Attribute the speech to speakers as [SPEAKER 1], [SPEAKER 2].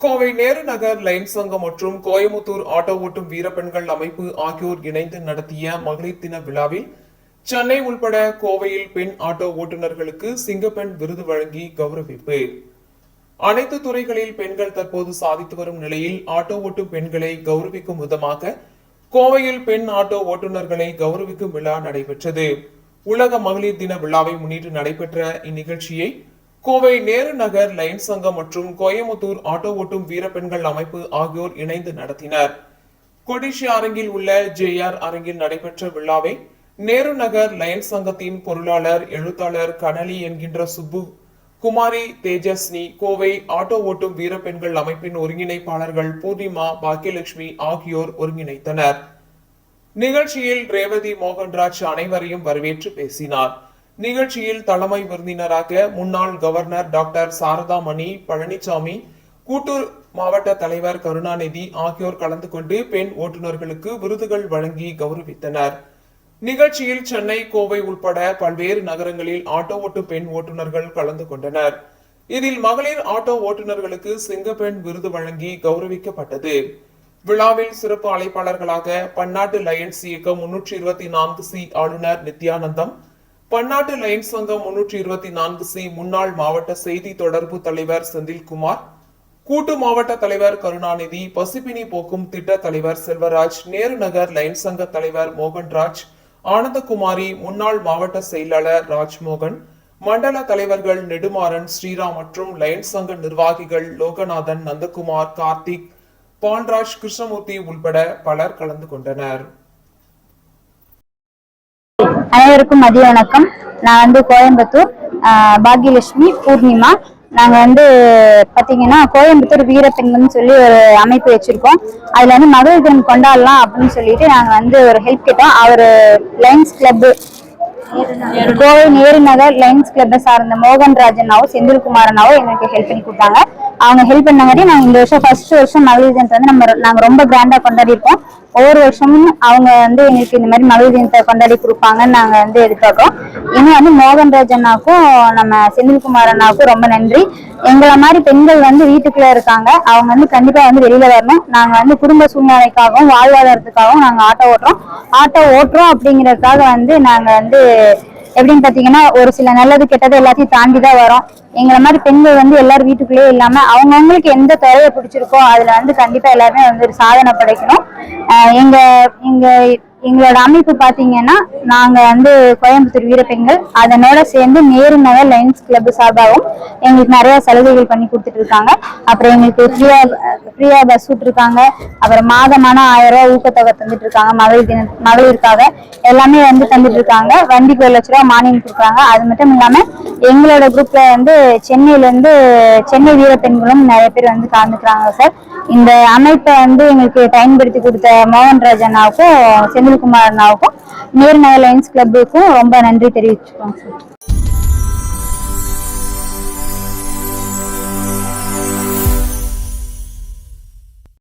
[SPEAKER 1] Kovai Nehru Nagar lines சங்கம் மற்றும் Coimbatore auto ஓட்டும் வீரப்பெண்கள் அமைப்பு ஆகியோர் இணைந்து நடத்திய மகளிர் தின விழாவில் சென்னை உள்பட கோவையில் பெண் ஆட்டோ ஓட்டுநர்களுக்கு சிங்கப்பெண் விருது வழங்கி கௌரவிப்பு. அனைத்து துறைகளில் பெண்கள் தற்போது சாதித்து வரும் நிலையில் ஆட்டோ ஓட்டும் பெண்களை கௌரவிக்கும் விதமாக கோவையில் பெண் ஆட்டோ ஓட்டுநர்களை கௌரவிக்கும் விழா நடைபெற்றது. உலக மகளிர் தின விழாவை முன்னிட்டு நடைபெற்ற இந்நிகழ்ச்சியை கோவை நேரு நகர் லைன் சங்கம் மற்றும் கோயமுத்தூர் ஆட்டோ ஓட்டும் வீரப்பெண்கள் அமைப்பு ஆகியோர் இணைந்து நடத்தினர். கொடிஷி அரங்கில் உள்ள ஜேஆர் அரங்கில் நடைபெற்ற விழாவை நேரு நகர் லயன்ஸ் சங்கத்தின் பொருளாளர் எழுத்தாளர் கனலி என்கின்ற சுப்பு குமாரி தேஜஸ்னி கோவை ஆட்டோ ஓட்டும் வீரப்பெண்கள் அமைப்பின் ஒருங்கிணைப்பாளர்கள் பூர்ணிமா பாக்கியலட்சுமி ஆகியோர் ஒருங்கிணைத்தனர். நிகழ்ச்சியில் ரேவதி மோகன்ராஜ் அனைவரையும் வரவேற்று பேசினார். நிகழ்ச்சியில் தலைமை விருந்தினராக முன்னாள் கவர்னர் டாக்டர் சாரதா மணி பழனிசாமி கூட்டூர் மாவட்ட தலைவர் கருணாநிதி ஆகியோர் கலந்து கொண்டு பெண் ஓட்டுநர்களுக்கு விருதுகள் வழங்கி கௌரவித்தனர். நிகழ்ச்சியில் சென்னை கோவை உட்பட பல்வேறு நகரங்களில் ஆட்டோ ஓட்டு பெண் ஓட்டுநர்கள் கலந்து கொண்டனர். இதில் மகளிர் ஆட்டோ ஓட்டுநர்களுக்கு சிங்கப்பெண் விருது வழங்கி கௌரவிக்கப்பட்டது. விழாவில் சிறப்பு அழைப்பாளர்களாக பன்னாட்டு லயன்ஸ் இயக்கம் முன்னூற்றி இருபத்தி நான்கு சி ஆளுநர் நித்யானந்தம் பன்னாட்டு லயன்ஸ் சங்கம் முன்னூற்றி இருபத்தி நான்கு சி முன்னாள் மாவட்ட செய்தி தொடர்பு தலைவர் செந்தில்குமார் கூட்டு மாவட்ட தலைவர் கருணாநிதி பசிப்பினி போக்கும் திட்ட தலைவர் செல்வராஜ் நேரு நகர் லைன் சங்க தலைவர் மோகன்ராஜ் ஆனந்தகுமாரி முன்னாள் மாவட்ட செயலாளர் ராஜ்மோகன் மண்டல தலைவர்கள் நெடுமாறன் ஸ்ரீராம் மற்றும் லைன் சங்க நிர்வாகிகள் லோகநாதன் நந்தகுமார் கார்த்திக் பான்ராஜ் கிருஷ்ணமூர்த்தி உள்பட பலர் கலந்து கொண்டனர்.
[SPEAKER 2] அனைவருக்கும் மதிய வணக்கம். நான் வந்து கோயம்புத்தூர் பாக்யலட்சுமி பூர்ணிமா. நாங்கள் வந்து பார்த்தீங்கன்னா கோயம்புத்தூர் வீரப்பெண்கள்னு சொல்லி ஒரு அமைப்பு வச்சுருக்கோம். அதில் வந்து மகளிர் தினம் கொண்டாடலாம் அப்படின்னு சொல்லிட்டு நாங்கள் வந்து ஒரு ஹெல்ப் கேட்டோம். அவர் Lions club Kovai Nehru Nagar Lions கிளப்பை சார்ந்த செந்தில் செந்தில்குமாரனாவும் எங்களுக்கு ஹெல்ப் பண்ணி கொடுத்தாங்க. அவங்க ஹெல்ப் பண்ணங்காட்டி நாங்கள் இந்த வருஷம் ஃபர்ஸ்ட் வருஷம் மகளிர் தினத்தை வந்து நம்ம நாங்கள் ரொம்ப கிராண்டாக கொண்டாடி இருக்கோம் ஒவ்வொரு வருஷமும் அவங்க வந்து எங்களுக்கு இந்த மாதிரி மகளிர் தினத்தை கொண்டாடி கொடுப்பாங்கன்னு நாங்கள் வந்து எதிர்பார்க்கிறோம். இன்னும் வந்து மோகன்ராஜ் அண்ணாவுக்கும் நம்ம செந்தில்குமார் அண்ணாவுக்கும் ரொம்ப நன்றி. எங்களை மாதிரி பெண்கள் வந்து வீட்டுக்குள்ளே இருக்காங்க. அவங்க வந்து கண்டிப்பாக வந்து வெளியில் வரணும். நாங்கள் வந்து குடும்ப சூழ்நிலைக்காகவும் வாழ்வாதாரத்துக்காகவும் நாங்கள் ஆட்டோ ஓட்டுறோம். ஆட்டோ ஓட்டுறோம் அப்படிங்கிறதுக்காக வந்து நாங்கள் வந்து எப்படின்னு பாத்தீங்கன்னா ஒரு சில நல்லது கெட்டது எல்லாத்தையும் தாண்டி தான் வரும். எங்களை மாதிரி பெண்கள் வந்து எல்லாரும் வீட்டுக்குள்ளேயே இல்லாம அவங்கவுங்களுக்கு எந்த துறையை பிடிச்சிருக்கோ அதுல வந்து கண்டிப்பா எல்லாருமே வந்து ஒரு சாதனை படைக்கணும். எங்க எங்க எங்களோட அமைப்பு பார்த்தீங்கன்னா நாங்கள் வந்து கோயம்புத்தூர் வீரப்பெண்கள். அதனோட சேர்ந்து நேரு நகர் லைன்ஸ் கிளப் சார்பாகவும் எங்களுக்கு நிறைய சலுகைகள் பண்ணி கொடுத்துட்டு இருக்காங்க. அப்புறம் எங்களுக்கு ஃப்ரீயா ஃப்ரீயா பஸ் விட்டுருக்காங்க. அப்புறம் மாதமான ஆயிரம் ரூபாய் ஊக்கத்தொகை தந்துட்டு இருக்காங்க. மகளிர் தின மகளிருக்காக எல்லாமே வந்து தந்துட்டு இருக்காங்க. வண்டிக்கு ஒரு லட்ச ரூபா மானியம் கொடுக்குறாங்க. அது மட்டும் இல்லாமல் எங்களோட குரூப்ல வந்து சென்னையிலேருந்து சென்னை வீரப்பெண்களும் நிறைய பேர் வந்து கலந்துக்கிறாங்க சார் இந்த அமைப்பை வந்து எங்களுக்கு பயன்படுத்தி கொடுத்த மோகன்ராஜ் அண்ணாவுக்கும் செந்தில்குமார் அண்ணாவுக்கும் நேரு நகர் லைன்ஸ் கிளப்புக்கும் ரொம்ப நன்றி தெரிவிச்சுக்கிறோம் சார்